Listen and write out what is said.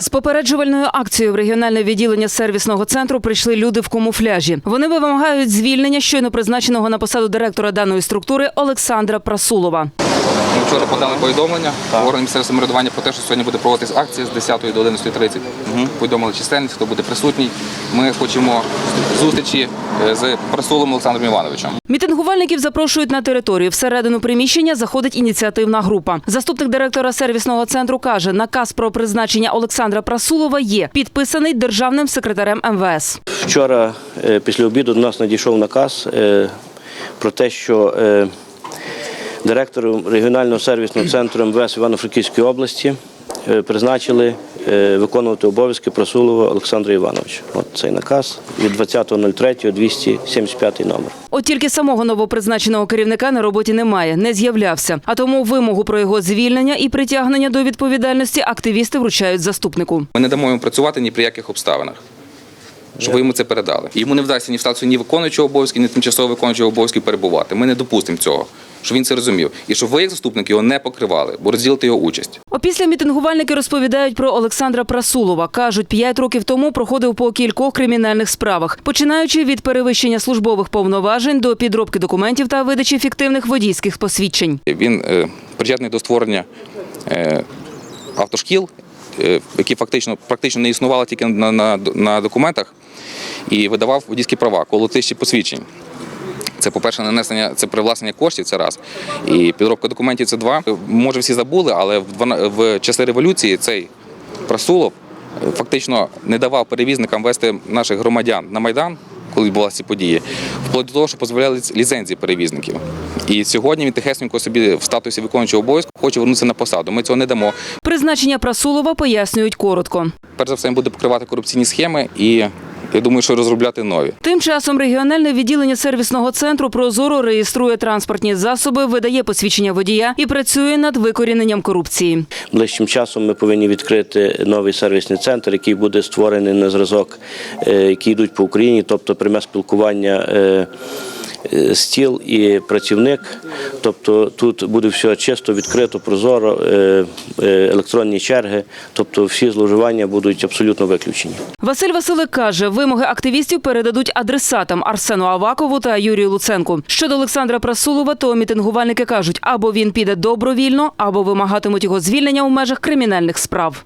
З попереджувальною акцією в регіональне відділення сервісного центру прийшли люди в камуфляжі. Вони вимагають звільнення щойно призначеного на посаду директора даної структури Олександра Прасулова. Ми вчора подали повідомлення в органи місцевого самоврядування про те, що сьогодні буде проводитись акція з 10 до 11.30. Повідомили чисельність, хто буде присутній. Ми хочемо зустрічі е, з Прасулом Олександром Івановичем. Мітингувальників запрошують на територію. Всередину приміщення заходить ініціативна група. Заступник директора сервісного центру каже, наказ про призначення Олександра Прасулова є підписаний державним секретарем МВС. Вчора е, після обіду до нас надійшов наказ е, про те, що директором регіонального сервісного центру МВС Івано-Франківської області е, призначили е, виконувати обов'язки Просулова Олександра Івановича. От цей наказ від 20.03 275 номер. От тільки самого новопризначеного керівника на роботі немає, не з'являвся. А тому вимогу про його звільнення і притягнення до відповідальності активісти вручають заступнику. Ми не дамо йому працювати ні при яких обставинах. Щоб ви йому це передали. Йому не вдасться ні в статусі ні виконуючого обов'язки, ні тимчасово виконуючого обов'язків перебувати. Ми не допустимо цього, щоб він це розумів. І щоб ви, як заступник, його не покривали, бо розділити його участь. Опісля мітингувальники розповідають про Олександра Прасулова. Кажуть, п'ять років тому проходив по кількох кримінальних справах, починаючи від перевищення службових повноважень до підробки документів та видачі фіктивних водійських посвідчень. Він е, причетний до створення е, автошкіл, е, які фактично практично не існували тільки на, на, на документах, і видавав водійські права коло тисячі посвідчень. Це, по-перше, нанесення, це привласнення коштів, це раз. І підробка документів це два. Може, всі забули, але в, двана- в часи революції цей Прасулов е, фактично не давав перевізникам вести наших громадян на Майдан, коли відбулися ці події, вплоть до того, що дозволяли ліцензії перевізників. І сьогодні він тихесенько собі в статусі виконуючого обов'язку хоче вернутися на посаду. Ми цього не дамо. Призначення Прасулова пояснюють коротко. Перш за все, він буде покривати корупційні схеми і я думаю, що розробляти нові. Тим часом регіональне відділення сервісного центру Прозоро реєструє транспортні засоби, видає посвідчення водія і працює над викоріненням корупції. Ближчим часом ми повинні відкрити новий сервісний центр, який буде створений на зразок, е, які йдуть по Україні, тобто пряме спілкування. Е, Стіл і працівник, тобто тут буде все чисто, відкрито, прозоро, е, е, електронні черги, тобто всі зловживання будуть абсолютно виключені. Василь Василик каже, вимоги активістів передадуть адресатам Арсену Авакову та Юрію Луценку. Щодо Олександра Прасулова, то мітингувальники кажуть, або він піде добровільно, або вимагатимуть його звільнення у межах кримінальних справ.